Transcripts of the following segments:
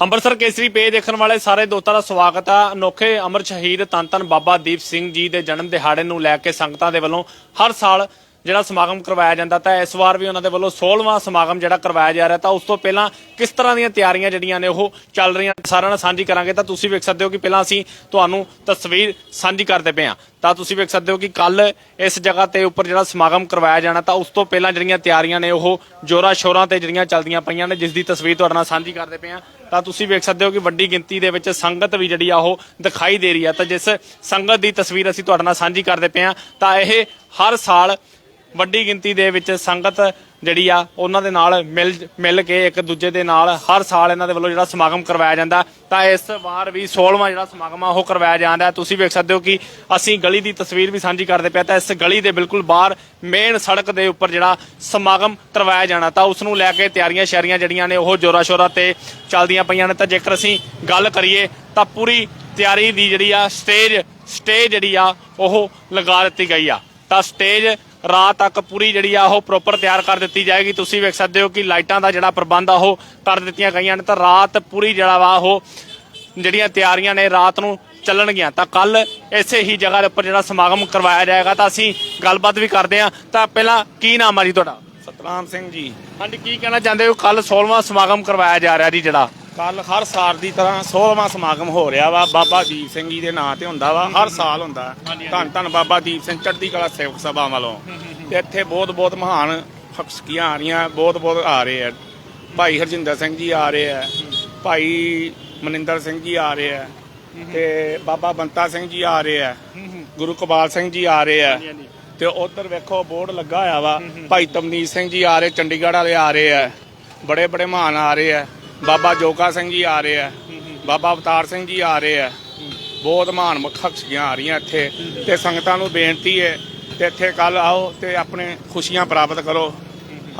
ਅੰਮ੍ਰਿਤਸਰ ਕੇਸਰੀ ਪੇ ਦੇਖਣ ਵਾਲੇ ਸਾਰੇ ਦੋਸਤਾਂ ਦਾ ਸਵਾਗਤ ਆ। ਅਨੋਖੇ ਅਮਰ ਸ਼ਹੀਦ ਧੰਨ ਧੰਨ ਬਾਬਾ ਦੀਪ ਸਿੰਘ ਜੀ ਦੇ ਜਨਮ ਦਿਹਾੜੇ ਨੂੰ ਲੈ ਕੇ ਸੰਗਤਾਂ ਦੇ ਵੱਲੋਂ ਹਰ ਸਾਲ ਜਿਹੜਾ ਸਮਾਗਮ ਕਰਵਾਇਆ ਜਾਂਦਾ ਤਾਂ ਇਸ ਵਾਰ ਵੀ ਉਹਨਾਂ ਦੇ ਵੱਲੋਂ 16ਵਾਂ ਸਮਾਗਮ ਜਿਹੜਾ ਕਰਵਾਇਆ ਜਾ ਰਿਹਾ ਤਾਂ ਉਸ ਤੋਂ ਪਹਿਲਾਂ ਕਿਸ ਤਰ੍ਹਾਂ ਦੀਆਂ ਤਿਆਰੀਆਂ ਜਿਹੜੀਆਂ ਨੇ ਉਹ ਚੱਲ ਰਹੀਆਂ ਸਾਰਿਆਂ ਨਾਲ ਸਾਂਝੀ ਕਰਾਂਗੇ ਤਾਂ ਤੁਸੀਂ ਵੇਖ ਸਕਦੇ ਹੋ ਕਿ ਪਹਿਲਾਂ ਅਸੀਂ ਤੁਹਾਨੂੰ ਤਸਵੀਰ ਸਾਂਝੀ ਕਰਦੇ ਪਏ ਹਾਂ। ਤਾਂ ਤੁਸੀਂ ਵੇਖ ਸਕਦੇ ਹੋ ਕਿ ਕੱਲ ਇਸ ਜਗ੍ਹਾ ਤੇ ਉੱਪਰ ਜਿਹੜਾ ਸਮਾਗਮ ਕਰਵਾਇਆ ਜਾਣਾ ਤਾਂ ਉਸ ਤੋਂ ਪਹਿਲਾਂ ਜਿਹੜੀਆਂ ਤਿਆਰੀਆਂ ਨੇ ਉਹ ਜੋਰਾ ਸ਼ੋਰਾਂ ਤੇ ਜਿਹੜੀਆਂ ਚੱਲਦੀਆਂ ਪਈਆਂ ਨੇ, ਜਿਸ ਦੀ ਤਸਵੀਰ ਤੁਹਾਡੇ ਨਾਲ ਸਾਂਝੀ ਕਰਦੇ ਪਏ ਹਾਂ। ਤਾਂ ਤੁਸੀਂ ਵੇਖ ਸਕਦੇ ਹੋ ਕਿ ਵੱਡੀ ਗਿਣਤੀ ਦੇ ਵਿੱਚ ਸੰਗਤ ਵੀ ਜਿਹੜੀ ਆ ਉਹ ਦਿਖਾਈ ਦੇ ਰਹੀ ਆ ਤਾਂ ਜਿਸ ਸੰਗਤ ਦੀ ਤਸਵੀਰ ਅਸੀਂ ਤੁਹਾਡੇ ਨਾਲ ਸਾਂਝੀ ਕਰਦੇ ਪਏ ਹਾਂ ਤਾਂ ਇਹ ਹਰ ਸਾਲ ਵੱਡੀ ਗਿਣਤੀ ਦੇ ਵਿੱਚ ਸੰਗਤ ਜਿਹੜੀ ਆ, ਉਹਨਾਂ ਦੇ ਨਾਲ ਮਿਲ ਮਿਲ ਕੇ ਇੱਕ ਦੂਜੇ ਦੇ ਨਾਲ ਹਰ ਸਾਲ ਇਹਨਾਂ ਦੇ ਵੱਲੋਂ ਜਿਹੜਾ ਸਮਾਗਮ ਕਰਵਾਇਆ ਜਾਂਦਾ। ਤਾਂ ਇਸ ਵਾਰ ਵੀ 16ਵਾਂ ਜਿਹੜਾ ਸਮਾਗਮ ਆ, ਉਹ ਕਰਵਾਇਆ ਜਾਂਦਾ ਤੁਸੀਂ ਵੇਖ ਸਕਦੇ ਹੋ ਕਿ ਅਸੀਂ ਗਲੀ ਦੀ ਤਸਵੀਰ ਵੀ ਸਾਂਝੀ ਕਰਦੇ ਪਏ ਤਾਂ ਇਸ ਗਲੀ ਦੇ ਬਿਲਕੁਲ ਬਾਹਰ ਮੇਨ ਸੜਕ ਦੇ ਉੱਪਰ ਜਿਹੜਾ ਸਮਾਗਮ ਕਰਵਾਇਆ ਜਾਣਾ। ਤਾਂ ਉਸ ਨੂੰ ਲੈ ਕੇ ਤਿਆਰੀਆਂ ਸ਼ੈਰੀਆਂ ਜਿਹੜੀਆਂ ਨੇ, ਉਹ ਜੋਰਾ ਸ਼ੋਰਾ ਤੇ ਚੱਲਦੀਆਂ ਪਈਆਂ ਨੇ। ਤਾਂ ਜੇਕਰ ਅਸੀਂ ਗੱਲ ਕਰੀਏ, ਤਾਂ ਪੂਰੀ ਤਿਆਰੀ ਦੀ ਜਿਹੜੀ ਆ, ਸਟੇਜ ਸਟੇਜ ਜਿਹੜੀ ਆ, ਉਹ ਲਗਾ ਦਿੱਤੀ ਗਈ ਆ। ਤਾਂ ਸਟੇਜ ਰਾਤ ਤੱਕ ਪੂਰੀ ਜਿਹੜੀ ਆ ਉਹ ਪ੍ਰੋਪਰ ਤਿਆਰ ਕਰ ਦਿੱਤੀ ਜਾਏਗੀ। ਤੁਸੀਂ ਵੇਖ ਸਕਦੇ ਹੋ ਕਿ ਲਾਈਟਾਂ ਦਾ ਜਿਹੜਾ ਪ੍ਰਬੰਧ ਆ ਉਹ ਕਰ ਦਿੱਤੀਆਂ ਗਈਆਂ ਨੇ ਤਾਂ ਰਾਤ ਪੂਰੀ ਜਿਹੜਾ ਵਾ ਉਹ ਜਿਹੜੀਆਂ ਤਿਆਰੀਆਂ ਨੇ ਰਾਤ ਨੂੰ ਚੱਲਣਗੀਆਂ। ਤਾਂ ਕੱਲ ਇਸੇ ਹੀ ਜਗ੍ਹਾ ਦੇ ਉੱਪਰ ਜਿਹੜਾ ਸਮਾਗਮ ਕਰਵਾਇਆ ਜਾਏਗਾ ਤਾਂ ਅਸੀਂ ਗੱਲਬਾਤ ਵੀ ਕਰਦੇ ਹਾਂ। ਤਾਂ ਪਹਿਲਾਂ ਕੀ ਨਾਮ ਆ ਜੀ ਤੁਹਾਡਾ? ਸਤਨਾਮ ਸਿੰਘ ਜੀ। ਹਾਂਜੀ ਕੀ ਕਹਿਣਾ ਚਾਹੁੰਦੇ ਹੋ? ਕੱਲ 16ਵਾਂ ਸਮਾਗਮ ਕਰਵਾਇਆ ਜਾ ਰਿਹਾ ਜੀ ਜਿਹੜਾ। ਕੱਲ ਹਰ ਸਾਲ ਦੀ ਤਰ੍ਹਾਂ 16ਵਾਂ ਸਮਾਗਮ ਹੋ ਰਿਹਾ ਵਾ ਬਾਬਾ ਦੀਪ ਸਿੰਘ ਜੀ ਦੇ ਨਾਂ ਤੇ ਹੁੰਦਾ ਵਾ ਹਰ ਸਾਲ ਹੁੰਦਾ। ਧੰਨ ਧੰਨ ਬਾਬਾ ਦੀਪ ਸਿੰਘ ਚੜ੍ਹਦੀ ਕਲਾ ਸੇਵਕ ਸਭਾ ਵੱਲੋਂ। ਤੇ ਇੱਥੇ ਬਹੁਤ ਬਹੁਤ ਮਹਾਨ ਹਕਸਕੀਆਂ ਆ ਰਹੀਆਂ ਬਹੁਤ ਬਹੁਤ ਆ ਰਹੇ ਆ। ਭਾਈ ਹਰਜਿੰਦਰ ਸਿੰਘ ਜੀ ਆ ਰਹੇ ਆ ਭਾਈ ਮਨਿੰਦਰ ਸਿੰਘ ਜੀ ਆ ਰਹੇ ਆ ਤੇ ਬਾਬਾ ਬੰਤਾ ਸਿੰਘ ਜੀ ਆ ਰਹੇ ਆ ਗੁਰੂ ਕਬਾਲ ਸਿੰਘ ਜੀ ਆ ਰਹੇ ਆ। ਤੇ ਉਧਰ ਵੇਖੋ ਬੋਰਡ ਲੱਗਾ ਹੋਇਆ ਵਾ ਭਾਈ ਤਮਨੀਤ ਸਿੰਘ ਜੀ ਆ ਰਹੇ ਚੰਡੀਗੜ੍ਹ ਵਾਲੇ ਆ ਰਹੇ ਆ ਬੜੇ ਬੜੇ ਮਹਾਨ ਆ ਰਹੇ ਆ। ਬਾਬਾ ਜੋਗਾ ਸਿੰਘ ਜੀ ਆ ਰਹੇ ਆ। ਬਾਬਾ ਅਵਤਾਰ ਸਿੰਘ ਜੀ ਆ ਰਹੇ ਆ। ਬਹੁਤ ਮਹਾਨ ਮਖਸ਼ੀਆਂ ਆ ਰਹੀਆਂ ਇੱਥੇ। ਤੇ ਸੰਗਤਾਂ ਨੂੰ ਬੇਨਤੀ ਹੈ ਤੇ ਇੱਥੇ ਕੱਲ ਆਓ ਤੇ ਆਪਣੇ ਖੁਸ਼ੀਆਂ ਪ੍ਰਾਪਤ ਕਰੋ।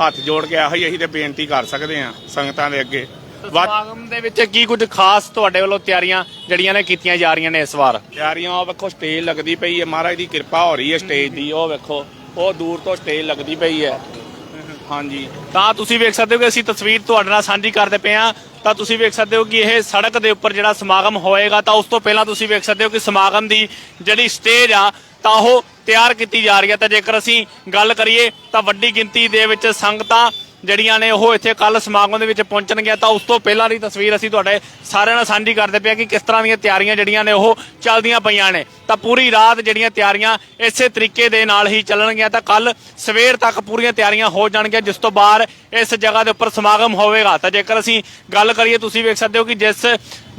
ਹੱਥ ਜੋੜ ਕੇ ਆਹੀ ਅਸੀਂ ਤੇ ਬੇਨਤੀ ਕਰ ਸਕਦੇ ਆ ਸੰਗਤਾਂ ਦੇ ਅੱਗੇ। ਸਮਾਗਮ ਦੇ ਵਿੱਚ ਕੀ ਕੁਝ ਖਾਸ ਤੁਹਾਡੇ ਵੱਲੋਂ ਤਿਆਰੀਆਂ ਜਿਹੜੀਆਂ ਨੇ ਕੀਤੀਆਂ ਜਾ ਰਹੀਆਂ ਨੇ ਇਸ ਵਾਰ? ਤਿਆਰੀਆਂ ਉਹ ਵੇਖੋ ਸਟੇਜ ਲੱਗਦੀ ਪਈ ਹੈ ਮਹਾਰਾਜ ਦੀ ਕਿਰਪਾ ਹੋ ਰਹੀ ਹੈ ਸਟੇਜ ਦੀ ਉਹ ਵੇਖੋ। ਉਹ ਦੂਰ ਤੋਂ ਸਟੇਜ ਲੱਗਦੀ ਪਈ ਹੈ ਹਾਂਜੀ। ਤਾਂ ਤੁਸੀਂ ਵੇਖ ਸਕਦੇ ਹੋ ਕਿ ਅਸੀਂ ਤਸਵੀਰ ਤੁਹਾਡੇ ਨਾਲ ਸਾਂਝੀ ਕਰਦੇ ਪਏ ਹਾਂ। ਤਾਂ ਤੁਸੀਂ ਵੇਖ ਸਕਦੇ ਹੋ ਕਿ ਇਹ ਸੜਕ ਦੇ ਉੱਪਰ ਜਿਹੜਾ ਸਮਾਗਮ ਹੋਏਗਾ, ਤਾਂ ਉਸ ਤੋਂ ਪਹਿਲਾਂ ਤੁਸੀਂ ਵੇਖ ਸਕਦੇ ਹੋ ਕਿ ਸਮਾਗਮ ਦੀ ਜਿਹੜੀ ਸਟੇਜ ਆ, ਤਾਂ ਉਹ ਤਿਆਰ ਕੀਤੀ ਜਾ ਰਹੀ ਹੈ। ਤਾਂ ਜੇਕਰ ਅਸੀਂ ਗੱਲ ਕਰੀਏ ਤਾਂ ਵੱਡੀ ਗਿਣਤੀ ਦੇ ਵਿੱਚ ਸੰਗਤਾਂ ਜਿਹੜੀਆਂ ਨੇ ਉਹ ਇੱਥੇ ਕੱਲ ਸਮਾਗਮ ਦੇ ਵਿੱਚ ਪਹੁੰਚਣਗੀਆਂ ਤਾਂ ਉਸ ਤੋਂ ਪਹਿਲਾਂ ਦੀ ਤਸਵੀਰ ਅਸੀਂ ਤੁਹਾਡੇ ਸਾਰਿਆਂ ਨਾਲ ਸਾਂਝੀ ਕਰਦੇ ਪਏ ਕਿ ਕਿਸ ਤਰ੍ਹਾਂ ਦੀਆਂ ਤਿਆਰੀਆਂ ਜਿਹੜੀਆਂ ਨੇ ਉਹ ਚੱਲਦੀਆਂ ਪਈਆਂ ਨੇ। ਤਾਂ ਪੂਰੀ ਰਾਤ ਜਿਹੜੀਆਂ ਤਿਆਰੀਆਂ ਇਸੇ ਤਰੀਕੇ ਦੇ ਨਾਲ ਹੀ ਚੱਲਣਗੀਆਂ ਤਾਂ ਕੱਲ ਸਵੇਰ ਤੱਕ ਪੂਰੀਆਂ ਤਿਆਰੀਆਂ ਹੋ ਜਾਣਗੀਆਂ, ਜਿਸ ਤੋਂ ਬਾਅਦ ਇਸ ਜਗ੍ਹਾ ਦੇ ਉੱਪਰ ਸਮਾਗਮ ਹੋਵੇਗਾ। ਤਾਂ ਜੇਕਰ ਅਸੀਂ ਗੱਲ ਕਰੀਏ, ਤੁਸੀਂ ਵੇਖ ਸਕਦੇ ਹੋ ਕਿ ਜਿਸ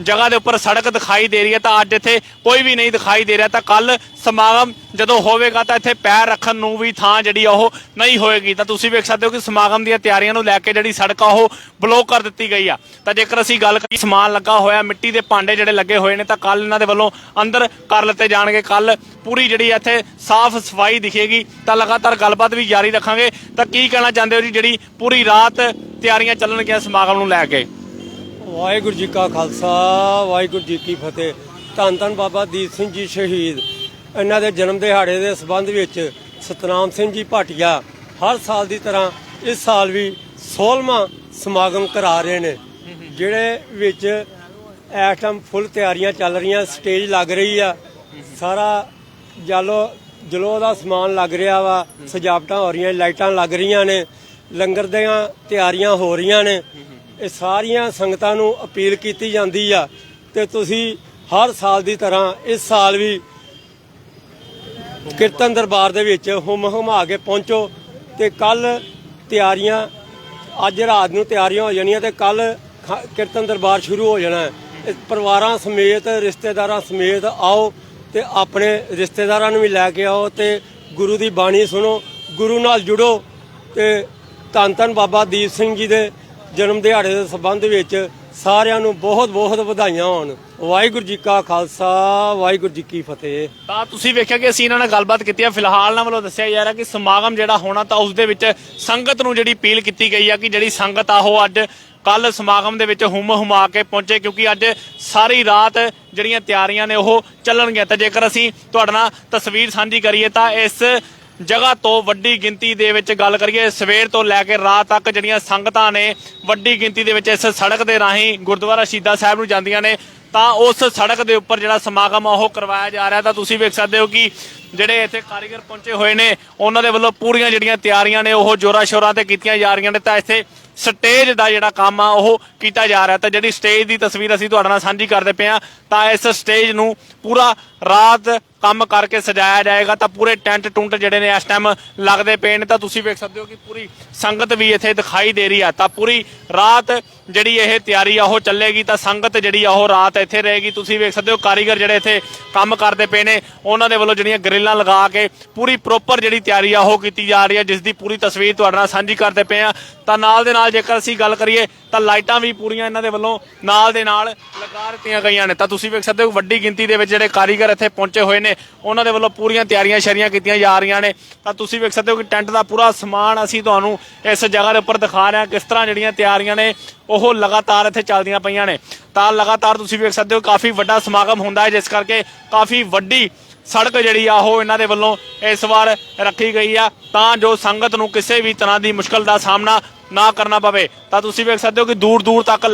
ਜਗ੍ਹਾ ਦੇ ਉੱਪਰ ਸੜਕ ਦਿਖਾਈ ਦੇ ਰਹੀ ਹੈ ਤਾਂ ਅੱਜ ਇੱਥੇ ਕੋਈ ਵੀ ਨਹੀਂ ਦਿਖਾਈ ਦੇ ਰਿਹਾ ਤਾਂ ਕੱਲ ਸਮਾਗਮ ਜਦੋਂ ਹੋਵੇਗਾ ਤਾਂ ਇੱਥੇ ਪੈਰ ਰੱਖਣ ਨੂੰ ਵੀ ਥਾਂ ਜਿਹੜੀ ਆ ਉਹ ਨਹੀਂ ਹੋਏਗੀ। ਤਾਂ ਤੁਸੀਂ ਵੇਖ ਸਕਦੇ ਹੋ ਕਿ ਸਮਾਗਮ ਦੀਆਂ ਤਿਆਰੀਆਂ ਨੂੰ ਲੈ ਕੇ ਜਿਹੜੀ ਸੜਕ ਆ ਉਹ ਬਲੌਕ ਕਰ ਦਿੱਤੀ ਗਈ ਆ। ਤਾਂ ਜੇਕਰ ਅਸੀਂ ਗੱਲ ਕਰੀਏ ਸਮਾਨ ਲੱਗਾ ਹੋਇਆ, ਮਿੱਟੀ ਦੇ ਭਾਂਡੇ ਜਿਹੜੇ ਲੱਗੇ ਹੋਏ ਨੇ ਤਾਂ ਕੱਲ ਇਹਨਾਂ ਦੇ ਵੱਲੋਂ ਅੰਦਰ ਕਰ ਲਿੱਤੇ ਜਾਣਗੇ। ਕੱਲ ਪੂਰੀ ਜਿਹੜੀ ਇੱਥੇ ਸਾਫ਼ ਸਫ਼ਾਈ ਦਿਖੇਗੀ। ਤਾਂ ਲਗਾਤਾਰ ਗੱਲਬਾਤ ਵੀ ਜਾਰੀ ਰੱਖਾਂਗੇ। ਤਾਂ ਕੀ ਕਹਿਣਾ ਚਾਹੁੰਦੇ ਹੋ ਜੀ, ਜਿਹੜੀ ਪੂਰੀ ਰਾਤ ਤਿਆਰੀਆਂ ਚੱਲਣਗੀਆਂ ਸਮਾਗਮ ਨੂੰ ਲੈ ਕੇ? ਵਾਹਿਗੁਰੂ ਜੀ ਕਾ ਖਾਲਸਾ, ਵਾਹਿਗੁਰੂ ਜੀ ਕੀ ਫਤਿਹ। ਧੰਨ ਧੰਨ ਬਾਬਾ ਦੀਪ ਸਿੰਘ ਜੀ ਸ਼ਹੀਦ। ਇਹਨਾਂ ਦੇ ਜਨਮ ਦਿਹਾੜੇ ਦੇ ਸਬੰਧ ਵਿੱਚ ਸਤਨਾਮ ਸਿੰਘ ਜੀ ਭਾਟੀਆ ਹਰ ਸਾਲ ਦੀ ਤਰ੍ਹਾਂ ਇਸ ਸਾਲ ਵੀ 16ਵਾਂ ਸਮਾਗਮ ਕਰਾ ਰਹੇ ਨੇ, ਜਿਹੜੇ ਵਿੱਚ ਇਸ ਟਾਈਮ ਫੁੱਲ ਤਿਆਰੀਆਂ ਚੱਲ ਰਹੀਆਂ ਸਟੇਜ ਲੱਗ ਰਹੀ ਆ। ਸਾਰਾ ਜਾਲੋ, ਜਲੋ ਦਾ ਸਮਾਨ ਲੱਗ ਰਿਹਾ ਵਾ, ਸਜਾਵਟਾਂ ਹੋ ਰਹੀਆਂ, ਲਾਈਟਾਂ ਲੱਗ ਰਹੀਆਂ ਨੇ, ਲੰਗਰ ਦੀਆਂ ਤਿਆਰੀਆਂ ਹੋ ਰਹੀਆਂ ਨੇ। ਇਹ ਸਾਰੀਆਂ ਸੰਗਤਾਂ ਨੂੰ ਅਪੀਲ ਕੀਤੀ ਜਾਂਦੀ ਆ ਤੇ ਤੁਸੀਂ ਹਰ ਸਾਲ ਦੀ ਤਰ੍ਹਾਂ ਇਸ ਸਾਲ ਵੀ ਕੀਰਤਨ ਦਰਬਾਰ ਦੇ ਵਿੱਚ ਹੁਮ ਹੁਮਾ ਕੇ ਪਹੁੰਚੋ ਤੇ ਕੱਲ ਤਿਆਰੀਆਂ, ਅੱਜ ਰਾਤ ਨੂੰ ਤਿਆਰੀਆਂ ਹੋ ਜਾਣੀਆਂ ਤੇ ਕੱਲ ਕੀਰਤਨ ਦਰਬਾਰ ਸ਼ੁਰੂ ਹੋ ਜਾਣਾ। ਹੈ ਪਰਿਵਾਰਾਂ ਸਮੇਤ, ਰਿਸ਼ਤੇਦਾਰਾਂ ਸਮੇਤ ਆਓ ਤੇ ਆਪਣੇ ਰਿਸ਼ਤੇਦਾਰਾਂ ਨੂੰ ਵੀ ਲੈ ਕੇ ਆਓ ਤੇ ਗੁਰੂ ਦੀ ਬਾਣੀ ਸੁਣੋ, ਗੁਰੂ ਨਾਲ ਜੁੜੋ ਤੇ ਧੰਨ ਧੰਨ ਬਾਬਾ ਦੀਪ ਸਿੰਘ ਜੀ ਦੇ ਜਨਮ ਦਿਹਾੜੇ ਦੇ ਸੰਬੰਧ ਵਿੱਚ ਸਾਰਿਆਂ ਨੂੰ ਬਹੁਤ ਬਹੁਤ ਵਧਾਈਆਂ ਹੋਣ। ਵਾਹਿਗੁਰੂ ਜੀ ਕਾ ਖਾਲਸਾ, ਵਾਹਿਗੁਰੂ ਜੀ ਕੀ ਫਤਿਹ। ਤਾਂ ਤੁਸੀਂ ਵੇਖਿਆ ਕਿ ਅਸੀਂ ਇਹਨਾਂ ਨਾਲ ਗੱਲਬਾਤ ਕੀਤੀ ਹੈ ਫਿਲਹਾਲ ਨਾਲ ਵੱਲੋਂ ਦੱਸਿਆ ਜਾ ਰਿਹਾ ਕਿ ਸਮਾਗਮ ਜਿਹੜਾ ਹੋਣਾ ਤਾਂ ਉਸ ਦੇ ਵਿੱਚ ਸੰਗਤ ਨੂੰ ਜਿਹੜੀ ਅਪੀਲ ਕੀਤੀ ਗਈ ਆ ਕਿ ਜਿਹੜੀ ਸੰਗਤ ਆ ਉਹ ਅੱਜ ਕੱਲ ਸਮਾਗਮ ਦੇ ਵਿੱਚ ਹੁਮ ਹੁਮਾ ਕੇ ਪਹੁੰਚੇ ਕਿਉਂਕਿ ਅੱਜ ਸਾਰੀ ਰਾਤ ਜਿਹੜੀਆਂ ਤਿਆਰੀਆਂ ਨੇ ਉਹ ਚੱਲਣਗੀਆਂ। ਤਾਂ ਜੇਕਰ ਅਸੀਂ ਤੁਹਾਡੇ ਨਾਲ ਤਸਵੀਰ ਸਾਂਝੀ ਕਰੀਏ ਤਾਂ ਇਸ ਜਗ੍ਹਾ ਤੋਂ ਵੱਡੀ ਗਿਣਤੀ ਦੇ ਵਿੱਚ ਗੱਲ ਕਰੀਏ, ਸਵੇਰ ਤੋਂ ਲੈ ਕੇ ਰਾਤ ਤੱਕ ਜਿਹੜੀਆਂ ਸੰਗਤਾਂ ਨੇ ਵੱਡੀ ਗਿਣਤੀ ਦੇ ਵਿੱਚ ਇਸ ਸੜਕ ਦੇ ਰਾਹੀਂ ਗੁਰਦੁਆਰਾ ਸ਼ਹੀਦਾਂ ਸਾਹਿਬ ਨੂੰ ਜਾਂਦੀਆਂ ਨੇ, ਤਾਂ ਉਸ ਸੜਕ ਦੇ ਉੱਪਰ ਜਿਹੜਾ ਸਮਾਗਮ ਆ, ਉਹ ਕਰਵਾਇਆ ਜਾ ਰਿਹਾ। ਤਾਂ ਤੁਸੀਂ ਵੇਖ ਸਕਦੇ ਹੋ ਕਿ ਜਿਹੜੇ ਇੱਥੇ ਕਾਰੀਗਰ ਪਹੁੰਚੇ ਹੋਏ ਨੇ, ਉਹਨਾਂ ਦੇ ਵੱਲੋਂ ਪੂਰੀਆਂ ਜਿਹੜੀਆਂ ਤਿਆਰੀਆਂ ਨੇ, ਉਹ ਜੋਰਾ ਸ਼ੋਰਾਂ ਤੇ ਕੀਤੀਆਂ ਜਾ ਰਹੀਆਂ ਨੇ। ਤਾਂ ਇੱਥੇ ਸਟੇਜ ਦਾ ਜਿਹੜਾ ਕੰਮ ਆ, ਉਹ ਕੀਤਾ ਜਾ ਰਿਹਾ। ਤਾਂ ਜਿਹੜੀ ਸਟੇਜ ਦੀ ਤਸਵੀਰ ਅਸੀਂ ਤੁਹਾਡੇ ਨਾਲ ਸਾਂਝੀ ਕਰਦੇ ਪਏ ਆ ਤਾਂ ਇਸ ਸਟੇਜ ਨੂੰ ਪੂਰਾ ਰਾਤ ਕੰਮ ਕਰਕੇ ਸਜਾਇਆ ਜਾਏਗਾ ਤਾਂ ਪੂਰੇ ਟੈਂਟ ਟੁੰਟ ਜਿਹੜੇ ਨੇ ਇਸ ਟਾਈਮ ਲੱਗਦੇ ਪਏ ਨੇ ਤਾਂ ਤੁਸੀਂ ਵੇਖ ਸਕਦੇ ਹੋ ਕਿ ਪੂਰੀ ਸੰਗਤ ਵੀ ਇੱਥੇ ਦਿਖਾਈ ਦੇ ਰਹੀ ਆ ਤਾਂ ਪੂਰੀ ਰਾਤ ਜਿਹੜੀ ਇਹ ਤਿਆਰੀ ਆ ਉਹ ਚੱਲੇਗੀ ਤਾਂ ਸੰਗਤ ਜਿਹੜੀ ਆ ਉਹ ਰਾਤ ਇੱਥੇ ਰਹੇਗੀ। ਤੁਸੀਂ ਵੇਖ ਸਕਦੇ ਹੋ ਕਾਰੀਗਰ ਜਿਹੜੇ ਇੱਥੇ ਕੰਮ ਕਰਦੇ ਪਏ ਨੇ, ਉਹਨਾਂ ਦੇ ਵੱਲੋਂ ਜਿਹੜੀਆਂ ਗ੍ਰਿਲਾਂ ਲਗਾ ਕੇ ਪੂਰੀ ਪ੍ਰੋਪਰ ਜਿਹੜੀ ਤਿਆਰੀ ਆ ਉਹ ਕੀਤੀ ਜਾ ਰਹੀ ਹੈ ਜਿਸ ਦੀ ਪੂਰੀ ਤਸਵੀਰ ਤੁਹਾਡੇ ਨਾਲ ਸਾਂਝੀ ਕਰਦੇ ਪਏ ਆ। ਤਾਂ ਨਾਲ ਦੇ ਨਾਲ ਜੇਕਰ ਅਸੀਂ ਗੱਲ ਕਰੀਏ ਤਾਂ ਲਾਈਟਾਂ ਵੀ ਪੂਰੀਆਂ ਇਹਨਾਂ ਦੇ ਵੱਲੋਂ ਨਾਲ ਦੇ ਨਾਲ ਲਗਾ ਦਿੱਤੀਆਂ ਗਈਆਂ ਨੇ। ਤਾਂ ਤੁਸੀਂ ਵੇਖ ਸਕਦੇ ਹੋ ਵੱਡੀ ਗਿਣਤੀ ਦੇ ਵਿੱਚ ਜਿਹੜੇ ਕਾਰੀਗਰ ਇੱਥੇ ਪਹੁੰਚੇ ਹੋਏ ਨੇ ਉਹਨਾਂ ਦੇ ਵੱਲੋਂ ਪੂਰੀਆਂ ਤਿਆਰੀਆਂ ਸ਼ਰੀਆਂ ਕੀਤੀਆਂ ਜਾ ਰਹੀਆਂ ਨੇ। ਤਾਂ ਤੁਸੀਂ ਵੇਖ ਸਕਦੇ ਹੋ ਕਿ ਟੈਂਟ ਦਾ ਪੂਰਾ ਸਮਾਨ ਅਸੀਂ ਤੁਹਾਨੂੰ ਇਸ ਜਗ੍ਹਾ ਦੇ ਉੱਪਰ ਦਿਖਾ ਰਹੇ ਹਾਂ ਕਿਸ ਤਰ੍ਹਾਂ ਜਿਹੜੀਆਂ ਤਿਆਰੀਆਂ ਨੇ, ਉਹ ਲਗਾਤਾਰ ਇੱਥੇ ਚੱਲਦੀਆਂ ਪਈਆਂ ਨੇ। ਤਾਂ ਲਗਾਤਾਰ ਤੁਸੀਂ ਵੇਖ ਸਕਦੇ ਹੋ ਕਾਫੀ ਵੱਡਾ ਸਮਾਗਮ ਹੁੰਦਾ ਹੈ, ਜਿਸ ਕਰਕੇ ਕਾਫੀ ਵੱਡੀ ਸੜਕ ਜਿਹੜੀ ਆ, ਉਹ ਇਹਨਾਂ ਦੇ ਵੱਲੋਂ ਇਸ ਵਾਰ ਰੱਖੀ ਗਈ ਆ। ਤਾਂ ਜੋ ਸੰਗਤ ਨੂੰ ਕਿਸੇ ਵੀ ਤਰ੍ਹਾਂ ਦੀ ਮੁਸ਼ਕਲ ਦਾ ਸਾਹਮਣਾ ਨਾ ਕਰਨਾ ਪਵੇ। ਤਾਂ ਤੁਸੀਂ ਵੇਖ ਸਕਦੇ ਹੋ ਕਿ ਦੂਰ ਦੂਰ ਤੱਕ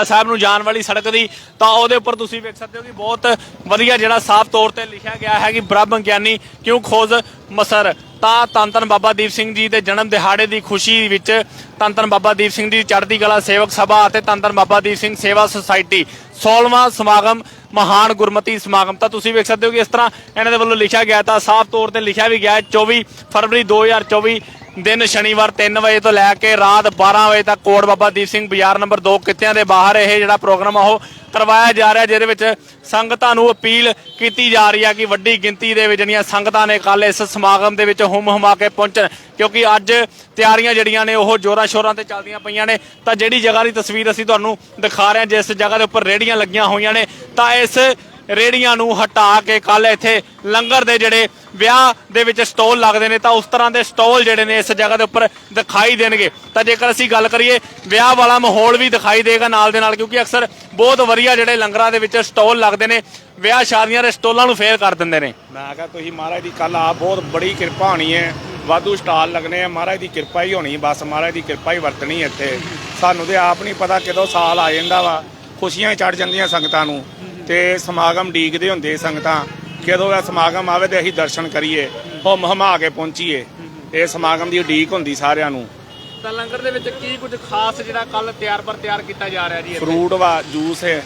ਸਾਹਿਬ ਨੂੰ ਜਾਣ ਵਾਲੀ ਸੜਕ ਦੀ, ਤਾਂ ਉਹਦੇ ਉੱਪਰ ਤੁਸੀਂ ਵੇਖ ਸਕਦੇ ਹੋ ਕਿ ਬਹੁਤ ਵਧੀਆ ਜਿਹੜਾ ਸਾਫ਼ ਤੌਰ ਤੇ ਲਿਖਿਆ ਗਿਆ ਹੈ ਕਿ ਬ੍ਰਹਮ ਗਿਆਨੀ ਕਿਉਂ ਖੋਜ ਮਸਰ। ਤਾਂ ਧੰਨ ਬਾਬਾ ਦੀਪ ਸਿੰਘ ਜੀ ਦੇ ਜਨਮ ਦਿਹਾੜੇ ਦੀ ਖੁਸ਼ੀ ਵਿੱਚ ਧੰਨ ਧੰਨ ਬਾਬਾ ਦੀਪ ਸਿੰਘ ਜੀ ਚੜ੍ਹਦੀ ਕਲਾ ਸੇਵਕ ਸਭਾ ਅਤੇ ਧੰਨ ਧੰਨ ਬਾਬਾ ਦੀਪ ਸਿੰਘ ਸੇਵਾ ਸੁਸਾਇਟੀ 16ਵਾਂ ਸਮਾਗਮ, ਮਹਾਨ ਗੁਰਮਤੀ ਸਮਾਗਮ। ਤਾਂ ਤੁਸੀਂ ਵੇਖ ਸਕਦੇ ਹੋ ਕਿ ਇਸ ਤਰ੍ਹਾਂ ਇਹਨਾਂ ਦੇ ਵੱਲੋਂ ਲਿਖਿਆ ਗਿਆ, ਤਾਂ ਸਾਫ਼ ਤੌਰ ਤੇ ਲਿਖਿਆ ਵੀ ਗਿਆ ਹੈ 24 ਫਰਵਰੀ 2024 ਦਿਨ ਸ਼ਨੀਵਾਰ 3 ਵਜੇ ਤੋਂ ਲੈ ਕੇ ਰਾਤ 12 ਵਜੇ ਤੱਕ ਕੋਟ ਬਾਬਾ ਦੀਪ ਸਿੰਘ ਬਾਜ਼ਾਰ ਨੰਬਰ 2 ਕਿੱਤਿਆਂ ਦੇ ਬਾਹਰ ਇਹ ਜਿਹੜਾ ਪ੍ਰੋਗਰਾਮ ਆ ਉਹ ਕਰਵਾਇਆ ਜਾ ਰਿਹਾ, ਜਿਹਦੇ ਵਿੱਚ ਸੰਗਤਾਂ ਨੂੰ ਅਪੀਲ ਕੀਤੀ ਜਾ ਰਹੀ ਹੈ ਕਿ ਵੱਡੀ ਗਿਣਤੀ ਦੇ ਵਿੱਚ ਜਿਹੜੀਆਂ ਸੰਗਤਾਂ ਨੇ ਕੱਲ ਇਸ ਸਮਾਗਮ ਦੇ ਵਿੱਚ ਹੁੰਮ ਹੁਮਾ ਕੇ ਪਹੁੰਚਣ, ਕਿਉਂਕਿ ਅੱਜ ਤਿਆਰੀਆਂ ਜਿਹੜੀਆਂ ਨੇ ਉਹ ਜੋਰਾਂ ਸ਼ੋਰਾਂ ਤੇ ਚੱਲਦੀਆਂ ਪਈਆਂ ਨੇ। ਤਾਂ ਜਿਹੜੀ ਜਗ੍ਹਾ ਦੀ ਤਸਵੀਰ ਅਸੀਂ ਤੁਹਾਨੂੰ ਦਿਖਾ ਰਹੇ ਹਾਂ, ਜਿਸ ਜਗ੍ਹਾ ਦੇ ਉੱਪਰ ਰੇੜੀਆਂ ਲੱਗੀਆਂ ਹੋਈਆਂ ਨੇ, ਤਾਂ ਇਸ ਰੇੜੀਆਂ ਨੂੰ ਹਟਾ ਕੇ ਕੱਲ ਇੱਥੇ ਲੰਗਰ ਦੇ ਜਿਹੜੇ ਵਿਆਹ ਦੇ ਵਿੱਚ ਸਟਾਲ ਲੱਗਦੇ ਨੇ ਤਾਂ ਉਸ ਤਰ੍ਹਾਂ ਦੇ ਸਟਾਲ ਜਿਹੜੇ ਨੇ ਇਸ ਜਗ੍ਹਾ ਦੇ ਉੱਪਰ ਦਿਖਾਈ ਦੇਣਗੇ। ਤਾਂ ਜੇਕਰ ਅਸੀਂ ਗੱਲ ਕਰੀਏ, ਵਿਆਹ ਵਾਲਾ ਮਾਹੌਲ ਵੀ ਦਿਖਾਈ ਦੇਗਾ ਨਾਲ ਦੇ ਨਾਲ, ਕਿਉਂਕਿ ਅਕਸਰ ਬਹੁਤ ਵਧੀਆ ਜਿਹੜੇ ਲੰਗਰਾਂ ਦੇ ਵਿੱਚ ਸਟਾਲ ਲੱਗਦੇ ਨੇ, ਵਿਆਹ ਸ਼ਾਦੀਆਂ ਦੇ ਸਟਾਲਾਂ ਨੂੰ ਫੇਲ ਕਰ ਦਿੰਦੇ ਨੇ। ਮੈਂ ਕਿਹਾ ਤੁਸੀਂ ਮਹਾਰਾਜ ਦੀ ਕੱਲ ਆ ਬਹੁਤ ਬੜੀ ਕਿਰਪਾ ਹੋਣੀ ਹੈ। ਵਾਧੂ ਸਟਾਲ ਲੱਗਣੇ ਆ, ਮਹਾਰਾਜ ਦੀ ਕਿਰਪਾ ਹੀ ਹੋਣੀ, ਬਸ ਮਹਾਰਾਜ ਦੀ ਕਿਰਪਾ ਹੀ ਵਰਤਣੀ ਇੱਥੇ। ਸਾਨੂੰ ਤੇ ਆਪ ਨਹੀਂ ਪਤਾ ਕਿਦੋਂ ਸਾਲ ਆ ਜਾਂਦਾ ਵਾ, ਖੁਸ਼ੀਆਂ ਚੜ ਜਾਂਦੀਆਂ ਸੰਗਤਾਂ ਨੂੰ। ਤੇ ਸਮਾਗਮ ਡੀਕਦੇ ਹੁੰਦੇ ਸੰਗਤਾਂ। ਕਦੋਂ ਦਾ ਸਮਾਗਮ ਆਵੇ ਤੇ ਅਸੀਂ ਦਰਸ਼ਨ ਕਰੀਏ ਹੁਮ ਹਮਾ ਕੇ ਪਹੁੰਚੀਏ। ਇਹ ਸਮਾਗਮ ਦੀ ਉਡੀਕ ਹੁੰਦੀ ਸਾਰਿਆਂ ਨੂੰ। ਤਾਂ ਲੰਗਰ ਦੇ ਵਿੱਚ ਕੀ ਕੁਝ ਖਾਸ ਜਿਹੜਾ ਕੱਲ ਤਿਆਰ ਪਰ ਤਿਆਰ ਕੀਤਾ ਜਾ ਰਿਹਾ ਜੀ ਫਰੂਟ ਵਾ ਜੂਸ ਹੈ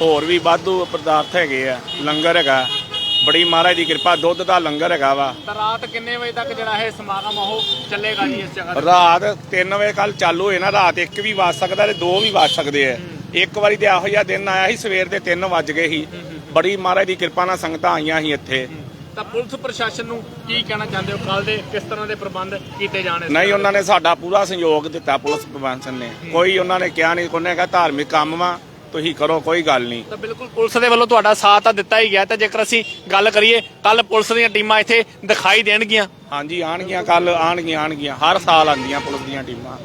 ਹੋਰ ਵੀ ਵਾਧੂ ਪਦਾਰਥ ਹੈਗੇ ਆ ਲੰਗਰ ਹੈਗਾ। ਬੜੀ ਮਹਾਰਾਜ ਦੀ ਕਿਰਪਾ ਦੁੱਧ ਦਾ ਲੰਗਰ ਹੈਗਾ ਵਾ। ਰਾਤ ਕਿੰਨੇ ਵਜੇ ਤੱਕ ਜਿਹੜਾ ਇਹ ਸਮਾਗਮ ਉਹ ਚੱਲੇਗਾ ਜੀ ਇਸ ਜਗ੍ਹਾ ਤੇ? ਰਾਤ 3 ਵਜੇ ਕੱਲ ਚਾਲੂ ਹੋਏ ਨਾ ਰਾਤ 1 ਵੀ ਵੱਜ ਸਕਦਾ ਤੇ 2 ਵੀ ਵੱਜ ਸਕਦੇ ਆ। ਇੱਕ ਵਾਰੀ ਤੇ ਇਹੋ ਜਿਹਾ ਦਿਨ ਆਇਆ ਸੀ ਸਵੇਰ ਦੇ 3 ਵੱਜ ਗਏ ਸੀ। ਬੜੀ ਮਹਾਰਾਜ ਦੀ ਕਿਰਪਾ ਨਾਲ ਸੰਗਤਾਂ ਆਈਆਂ ਸੀ ਇੱਥੇ। ਤਾਂ ਪੁਲਿਸ ਪ੍ਰਸ਼ਾਸਨ ਨੂੰ ਕੀ ਕਹਿਣਾ ਚਾਹੁੰਦੇ ਹੋ? ਕੱਲ ਦੇ ਕਿਸ ਤਰ੍ਹਾਂ ਦੇ ਪ੍ਰਬੰਧ ਕੀਤੇ ਜਾਣ ਨਹੀਂ ਉਹਨਾਂ ਨੇ ਸਾਡਾ ਪੂਰਾ ਸਹਿਯੋਗ ਦਿੱਤਾ ਪੁਲਿਸ ਪ੍ਰਸ਼ਾਸਨ ਨੇ। ਕੋਈ ਉਹਨਾਂ ਨੇ ਕਿਹਾ ਨਹੀਂ ਕੋਨੇ ਕਿਹਾ ਧਾਰਮਿਕ ਕੰਮ ਵਾ ਤੁਸੀਂ ਕਰੋ ਕੋਈ ਗੱਲ ਨਹੀਂ। ਤਾਂ ਬਿਲਕੁਲ ਪੁਲਿਸ ਦੇ ਵੱਲੋਂ ਤੁਹਾਡਾ ਸਾਥ ਤਾਂ ਦਿੱਤਾ ਹੀ ਗਿਆ ਤਾਂ ਜੇਕਰ ਅਸੀਂ ਗੱਲ ਕਰੀਏ ਕੱਲ ਪੁਲਿਸ ਦੀਆਂ ਟੀਮਾਂ ਇੱਥੇ ਦਿਖਾਈ ਦੇਣਗੀਆਂ। ਹਾਂਜੀ ਆਣਗੀਆਂ ਕੱਲ ਆਣਗੀਆਂ ਆਣਗੀਆਂ ਹਰ ਸਾਲ ਆਉਂਦੀਆਂ ਪੁਲਿਸ ਦੀਆਂ ਟੀਮਾਂ।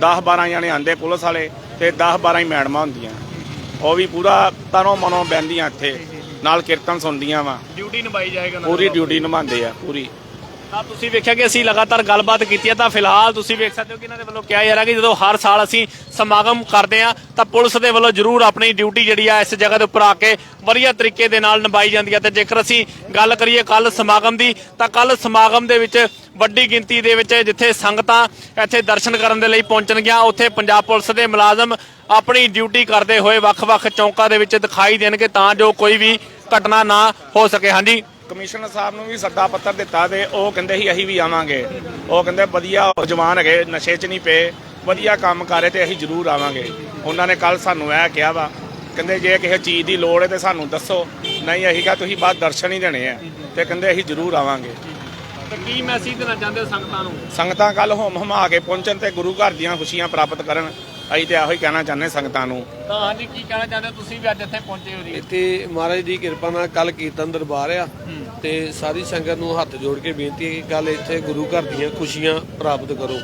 10 12 ਜਣੇ ਆਂਦੇ ਪੁਲਿਸ ਵਾਲੇ ਤੇ 10 12 ਹੀ ਮੈਡਮਾਂ ਹੁੰਦੀਆਂ। ਉਹ ਵੀ ਪੂਰਾ ਤਨੋਂ ਮਨੋਂ ਬਹਿੰਦੀਆਂ ਇੱਥੇ। ਨਾਲ ਕੀਰਤਨ ਸੁਣਦੀਆਂ ਵਾ। ਡਿਊਟੀ ਨਿਭਾਈ ਜਾਏਗਾ ਉਹਨਾਂ ਪੂਰੀ। ਡਿਊਟੀ ਨਿਭਾਉਂਦੇ ਆ ਪੂਰੀ। ਤਾਂ ਤੁਸੀਂ ਵੇਖਿਆ ਕਿ ਅਸੀਂ ਲਗਾਤਾਰ ਗੱਲਬਾਤ ਕੀਤੀ ਹੈ ਤਾਂ ਫਿਲਹਾਲ ਤੁਸੀਂ ਵੇਖ ਸਕਦੇ ਹੋ ਕਿ ਇਹਨਾਂ ਦੇ ਵੱਲੋਂ ਕਿਹਾ ਜਾ ਰਿਹਾ ਕਿ ਜਦੋਂ ਹਰ ਸਾਲ ਅਸੀਂ ਸਮਾਗਮ ਕਰਦੇ ਆ ਤਾਂ ਪੁਲਿਸ ਦੇ ਵੱਲੋਂ ਜ਼ਰੂਰ ਆਪਣੀ ਡਿਊਟੀ ਜਿਹੜੀ ਆ ਇਸ ਜਗ੍ਹਾ ਦੇ ਉੱਪਰ ਆ ਕੇ ਵਧੀਆ ਤਰੀਕੇ ਦੇ ਨਾਲ ਨਿਭਾਈ ਜਾਂਦੀ ਹੈ ਤੇ ਜੇਕਰ ਅਸੀਂ ਗੱਲ ਕਰੀਏ ਕੱਲ ਸਮਾਗਮ ਦੀ ਤਾਂ ਕੱਲ ਸਮਾਗਮ ਦੇ ਵਿੱਚ ਵੱਡੀ ਗਿਣਤੀ ਦੇ ਵਿੱਚ ਜਿੱਥੇ ਸੰਗਤਾਂ ਇੱਥੇ ਦਰਸ਼ਨ ਕਰਨ ਦੇ ਲਈ ਪਹੁੰਚਣਗੀਆਂ ਉੱਥੇ ਪੰਜਾਬ ਪੁਲਿਸ ਦੇ ਮੁਲਾਜ਼ਮ ਆਪਣੀ ਡਿਊਟੀ ਕਰਦੇ ਹੋਏ ਵੱਖ-ਵੱਖ ਚੌਂਕਾਂ ਦੇ ਵਿੱਚ ਦਿਖਾਈ ਦੇਣਗੇ। ਤਾਂ ਜੋ ਕੋਈ ਵੀ ਘਟਨਾ ਨਾ ਹੋ ਸਕੇ। ਹਾਂਜੀ। ਕਮਿਸ਼ਨਰ ਸਾਹਿਬ ਨੂੰ ਵੀ ਸੱਦਾ ਪੱਤਰ ਦਿੱਤਾ ਤੇ ਉਹ ਕਹਿੰਦੇ ਸੀ ਅਸੀਂ ਵੀ ਆਵਾਂਗੇ। ਉਹ ਕਹਿੰਦੇ ਵਧੀਆ ਜਵਾਨ ਹੈਗੇ ਨਸ਼ੇ 'ਚ ਨਹੀਂ ਪਏ ਵਧੀਆ ਕੰਮ ਕਰ ਰਹੇ ਤੇ ਅਸੀਂ ਜ਼ਰੂਰ ਆਵਾਂਗੇ। ਉਹਨਾਂ ਨੇ ਕੱਲ ਸਾਨੂੰ ਇਹ ਕਿਹਾ ਵਾ ਕਹਿੰਦੇ ਜੇ ਕਿਸੇ ਚੀਜ਼ ਦੀ ਲੋੜ ਹੈ ਤੇ ਸਾਨੂੰ ਦੱਸੋ। ਨਹੀਂ ਅਸੀਂ ਕਿਹਾ ਤੁਸੀਂ ਬਾਅਦ ਦਰਸ਼ਨ ਹੀ ਦੇਣੇ ਆ ਤੇ ਕਹਿੰਦੇ ਅਸੀਂ ਜ਼ਰੂਰ ਆਵਾਂਗੇ। ਤਾਂ ਕੀ ਮੈਸੇਜ ਦੇਣਾ ਚਾਹੁੰਦੇ ਹੋ ਸੰਗਤਾਂ ਨੂੰ? ਸੰਗਤਾਂ ਕੱਲ ਹੋਮ ਹਮਾ ਕੇ ਪਹੁੰਚਣ ਤੇ ਗੁਰੂ ਘਰ ਦੀਆਂ ਖੁਸ਼ੀਆਂ ਪ੍ਰਾਪਤ ਕਰਨ। ਅਸੀਂ ਤੇ ਇਹੋ ਹੀ ਕਹਿਣਾ ਚਾਹੁੰਦੇ ਸੰਗਤਾਂ ਨੂੰ। ਤਾਂ ਹਾਂਜੀ ਕੀ ਕਹਿਣਾ ਚਾਹੁੰਦੇ ਹੋ? ਤੁਸੀਂ ਵੀ ਅੱਜ ਇੱਥੇ ਪਹੁੰਚੇ ਹੋ ਜੀ। ਇੱਥੇ ਮਹਾਰਾਜ ਦੀ ਕਿਰਪਾ ਨਾਲ ਕੱਲ ਕੀਰਤਨ ਦਰਬਾਰ ਆ ਤੇ ਸਾਰੀ ਸੰਗਤ ਨੂੰ ਹੱਥ ਜੋੜ ਕੇ ਬੇਨਤੀ ਹੈ ਕਿ ਕੱਲ ਇੱਥੇ ਗੁਰੂ ਘਰ ਦੀਆਂ ਖੁਸ਼ੀਆਂ ਪ੍ਰਾਪਤ ਕਰੋ।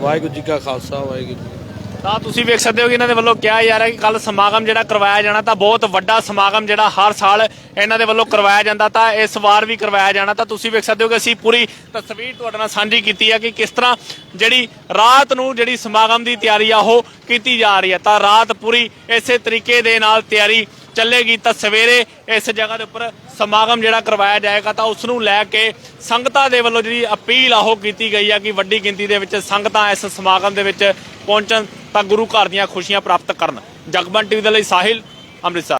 ਵਾਹਿਗੁਰੂ ਜੀ ਕਾ ਖਾਲਸਾ ਵਾਹਿਗੁਰੂ ਜੀ ਕੀ ਫਤਿਹ। ਤਾਂ ਤੁਸੀਂ ਵੇਖ ਸਕਦੇ ਹੋ ਕਿ ਇਹਨਾਂ ਦੇ ਵੱਲੋਂ ਕਿਹਾ ਜਾ ਰਿਹਾ ਕਿ ਕੱਲ ਸਮਾਗਮ ਜਿਹੜਾ ਕਰਵਾਇਆ ਜਾਣਾ ਤਾਂ ਬਹੁਤ ਵੱਡਾ ਸਮਾਗਮ ਜਿਹੜਾ ਹਰ ਸਾਲ ਇਹਨਾਂ ਦੇ ਵੱਲੋਂ ਕਰਵਾਇਆ ਜਾਂਦਾ ਤਾਂ ਇਸ ਵਾਰ ਵੀ ਕਰਵਾਇਆ ਜਾਣਾ ਤਾਂ ਤੁਸੀਂ ਵੇਖ ਸਕਦੇ ਹੋ ਕਿ ਅਸੀਂ ਪੂਰੀ ਤਸਵੀਰ ਤੁਹਾਡੇ ਨਾਲ ਸਾਂਝੀ ਕੀਤੀ ਹੈ ਕਿ ਕਿਸ ਤਰ੍ਹਾਂ ਜਿਹੜੀ ਰਾਤ ਨੂੰ ਜਿਹੜੀ ਸਮਾਗਮ ਦੀ ਤਿਆਰੀ ਆ ਉਹ ਕੀਤੀ ਜਾ ਰਹੀ ਹੈ ਤਾਂ ਰਾਤ ਪੂਰੀ ਇਸੇ ਤਰੀਕੇ ਦੇ ਨਾਲ ਤਿਆਰੀ ਚੱਲੇਗੀ ਤਾਂ ਸਵੇਰੇ ਇਸ ਜਗ੍ਹਾ ਦੇ ਉੱਪਰ ਸਮਾਗਮ ਜਿਹੜਾ ਕਰਵਾਇਆ ਜਾਏਗਾ ਤਾਂ ਉਸ ਨੂੰ ਲੈ ਕੇ ਸੰਗਤਾਂ ਦੇ ਵੱਲੋਂ ਜਿਹੜੀ ਅਪੀਲ ਆ ਉਹ ਕੀਤੀ ਗਈ ਆ ਕਿ ਵੱਡੀ ਗਿਣਤੀ ਦੇ ਵਿੱਚ ਸੰਗਤਾਂ ਇਸ ਸਮਾਗਮ ਦੇ ਵਿੱਚ ਪਹੁੰਚਣ ਤਾਂ ਗੁਰੂ ਘਰ ਦੀਆਂ ਖੁਸ਼ੀਆਂ ਪ੍ਰਾਪਤ ਕਰਨ। ਜਗਬਨ ਟੀਵੀ ਦੇ ਲਈ ਸਾਹਿਲ, ਅੰਮ੍ਰਿਤਸਰ।